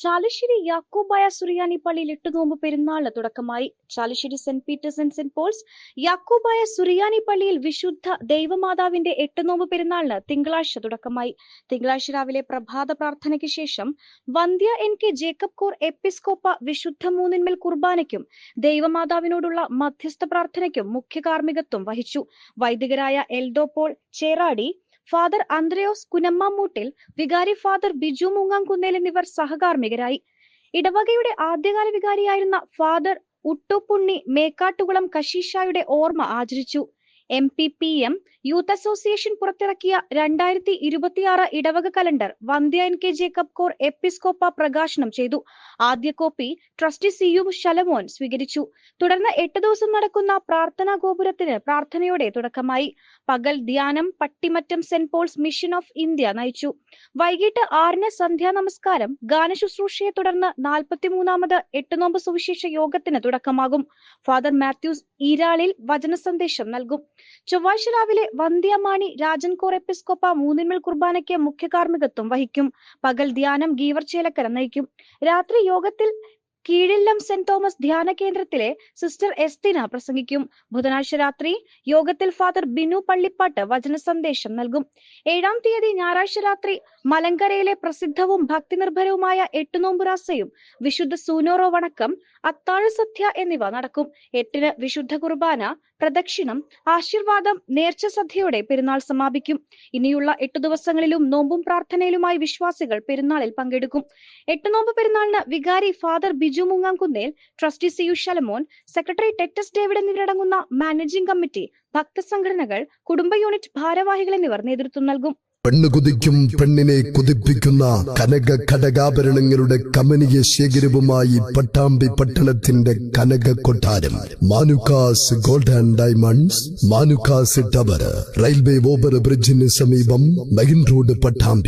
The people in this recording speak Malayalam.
ചാലശ്ശേരി യാക്കോബായ സുറിയാനി പള്ളിയിൽ എട്ടുനോമ്പ് പെരുന്നാളിന് തുടക്കമായി. Chalissery saint Peter's and saint Paul's Yakobaya സുറിയാനി പള്ളിയിൽ വിശുദ്ധ ദൈവമാതാവിന്റെ എട്ടുനോമ്പ് പെരുന്നാളിന് തിങ്കളാഴ്ച തുടക്കമായി. തിങ്കളാഴ്ച രാവിലെ പ്രഭാത പ്രാർത്ഥനയ്ക്ക് ശേഷം വന്ധ്യ എൻ കെ ജേക്കബ് കോർ എപ്പിസ്കോപ്പ വിശുദ്ധ മൂന്നിന്മേൽ കുർബാനയ്ക്കും ദൈവമാതാവിനോടുള്ള മധ്യസ്ഥ പ്രാർത്ഥനയ്ക്കും മുഖ്യ കാർമ്മികത്വം വഹിച്ചു. വൈദികരായ എൽഡോ പോൾ ചേറാടി ഫാദർ അന്ത്രയോസ് കുനമ്മൂട്ടിൽ വികാരി ഫാദർ ബിജു മൂങ്ങാംകുന്നേൽ എന്നിവർ സഹകാർമ്മികരായി. ഇടവകയുടെ ആദ്യകാല വികാരിയായിരുന്ന ഫാദർ ഉട്ടുപുണ്ണി മേക്കാട്ടുകുളം കശീഷായുടെ ഓർമ്മ ആചരിച്ചു. M P P M youth association പുറത്തിറക്കിയ രണ്ടായിരത്തി ഇരുപത്തിയാറ് ഇടവക കലണ്ടർ വന്ധ്യ എൻ കെ ജേക്കബ് കോർ എപ്പിസ്കോപ്പ പ്രകാശനം ചെയ്തു. ആദ്യ copy trustee C U Shalamon സ്വീകരിച്ചു. തുടർന്ന് എട്ട് ദിവസം നടക്കുന്ന പ്രാർത്ഥനാ ഗോപുരത്തിന് പ്രാർത്ഥനയോടെ തുടക്കമായി. പകൽ ധ്യാനം Pattimattam saint Paul's mission of India നയിച്ചു. വൈകിട്ട് ആറിന് സന്ധ്യാ നമസ്കാരം ഗാനശുശ്രൂഷയെ തുടർന്ന് നാൽപ്പത്തിമൂന്നാമത് എട്ടുനോമ്പ് സുവിശേഷ യോഗത്തിന് തുടക്കമാകും. ഫാദർ മാത്യൂസ് ഈരാളിൽ വചന സന്ദേശം നൽകും. ചൊവ്വാഴ്ച രാവിലെ വന്ധ്യമാണി രാജൻ കോർ എപ്പിസ്കോപ്പ മൂന്നിന്മേൽ കുർബാനയ്ക്ക് മുഖ്യ കാർമ്മികത്വം വഹിക്കും. പകൽ ധ്യാനം ഗീവർ ചേലക്കര നയിക്കും. രാത്രി യോഗത്തിൽ കീഴില്ലം സെന്റ് തോമസ് ധ്യാന കേന്ദ്രത്തിലെ സിസ്റ്റർ എസ്തിന പ്രസംഗിക്കും. ബുധനാഴ്ച രാത്രി യോഗത്തിൽ ഫാദർ ബിനു പള്ളിപ്പാട്ട് വചന സന്ദേശം നൽകും. ഏഴാം തീയതി ഞായറാഴ്ച രാത്രി മലങ്കരയിലെ പ്രസിദ്ധവും ഭക്തിനിർഭരവുമായ എട്ടുനോമ്പുരാസയും വിശുദ്ധ സൂനോറോ വണക്കം അത്താഴ സദ്യ എന്നിവ നടക്കും. എട്ടിന് വിശുദ്ധ കുർബാന പ്രദക്ഷിണം ആശീർവാദം നേർച്ച സദ്യയോടെ പെരുന്നാൾ സമാപിക്കും. ഇനിയുള്ള എട്ടു ദിവസങ്ങളിലും നോമ്പും പ്രാർത്ഥനയിലുമായി വിശ്വാസികൾ പെരുന്നാളിൽ പങ്കെടുക്കും. എട്ടുനോമ്പ് പെരുന്നാളിന് വികാരി father Biju Mungamkunnel trustee C U Shalamon secretary ടെക്ടസ് ഡേവിഡ് എന്നിവരടങ്ങുന്ന മാനേജിംഗ് കമ്മിറ്റി ഭക്തസംഘടനകൾ കുടുംബ യൂണിറ്റ് ഭാരവാഹികൾ എന്നിവർ നേതൃത്വം നൽകും. പെണ്ണ് കുതിക്കും പെണ്ണിനെ കുതിപ്പിക്കുന്ന കനക ഘടകാഭരണങ്ങളുടെ കമനീയ ശേഖരവുമായി പട്ടാമ്പി പട്ടണത്തിന്റെ കനക കൊട്ടാരം. Manukkas gold and diamonds Manukkas tower railway over ബ്രിഡ്ജിന് സമീപം മെയിൻ റോഡ് പട്ടാമ്പി.